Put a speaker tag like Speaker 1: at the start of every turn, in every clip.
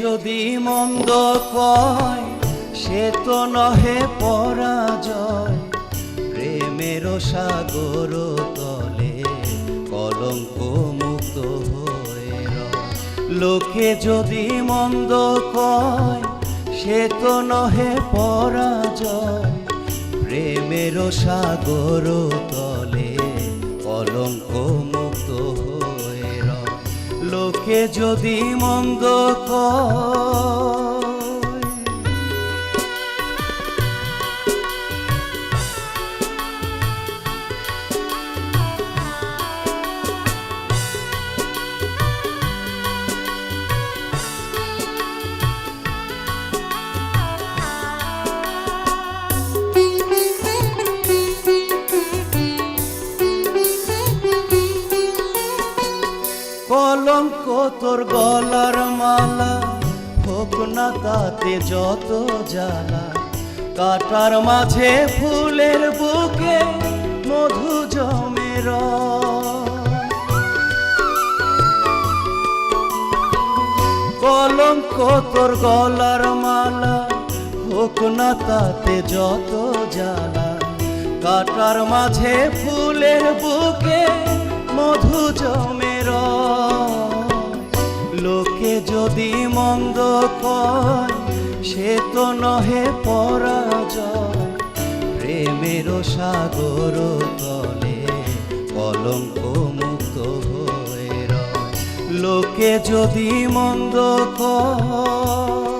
Speaker 1: যদি মন্দ কয়, সে তো নহে পরাজয় প্রেমের সাগর তলে কলঙ্ক মুক্ত হয়ে লোকে যদি মন্দ কয়, সে তো নহে পরাজয় প্রেমের সাগর তলে কলঙ্ক মুক্ত। লোকে যদি মন্দ কয় কলঙ্ক তোর গলার মালা, হোক না তাতে যত জ্বালা কাটার মাঝে ফুলের বুকে মধু জমে। কলঙ্ক তোর গলার মালা, হোক না তাতে যত জ্বালা কাটার মাঝে ফুলের বুকে যদি মন্দ কয়, সে তো নহে পরাজয় প্রেমের সাগর তলে কলঙ্ক মুক্ত হয়ে রয়। লোকে যদি মন্দ কয়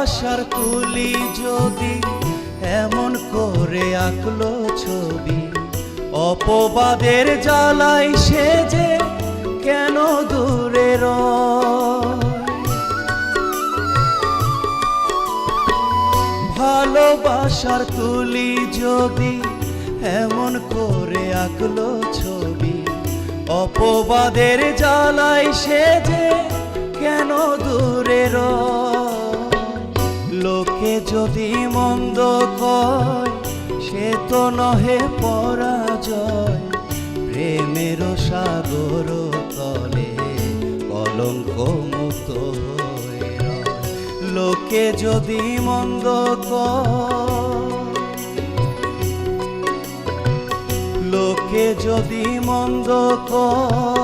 Speaker 1: ভালোবাসার তুলি যদি এমন করে আঁকলো ছবি অপবাদের জ্বালাই সে যে কেন দূরে রয়? ভালোবাসার তুলি যদি এমন করে আঁকলো ছবি অপবাদের জ্বালাই সে যে কেন দূরে যদি মন্দ কয়, সে তো নহে পরাজয় প্রেমেরও সাগর তলে কলঙ্ক মুক্ত হয়ে। লোকে যদি মন্দ লোকে যদি মন্দ কয়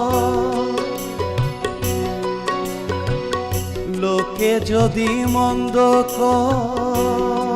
Speaker 1: লোকে যদি মন্দ কয়